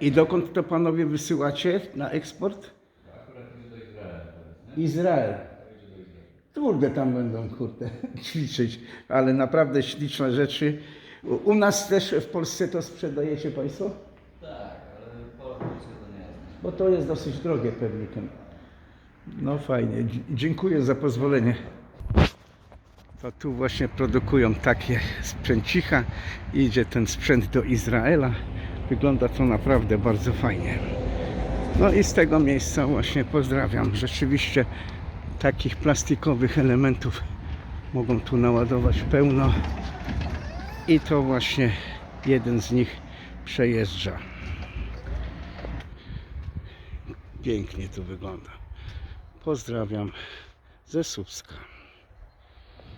I dokąd to panowie wysyłacie na eksport? Izrael. Kurde, tam będą, kurde, ćwiczyć, ale naprawdę śliczne rzeczy. U- nas też w Polsce to sprzedajecie państwo? Tak, ale po polsku to nie jest. Bo to jest dosyć drogie pewnikiem. No fajnie, dziękuję za pozwolenie. To tu właśnie produkują takie sprzęcicha. Idzie ten sprzęt do Izraela. Wygląda to naprawdę bardzo fajnie. No i z tego miejsca właśnie pozdrawiam. Rzeczywiście takich plastikowych elementów mogą tu naładować pełno. I to właśnie jeden z nich przejeżdża. Pięknie to wygląda. Pozdrawiam ze Słupska.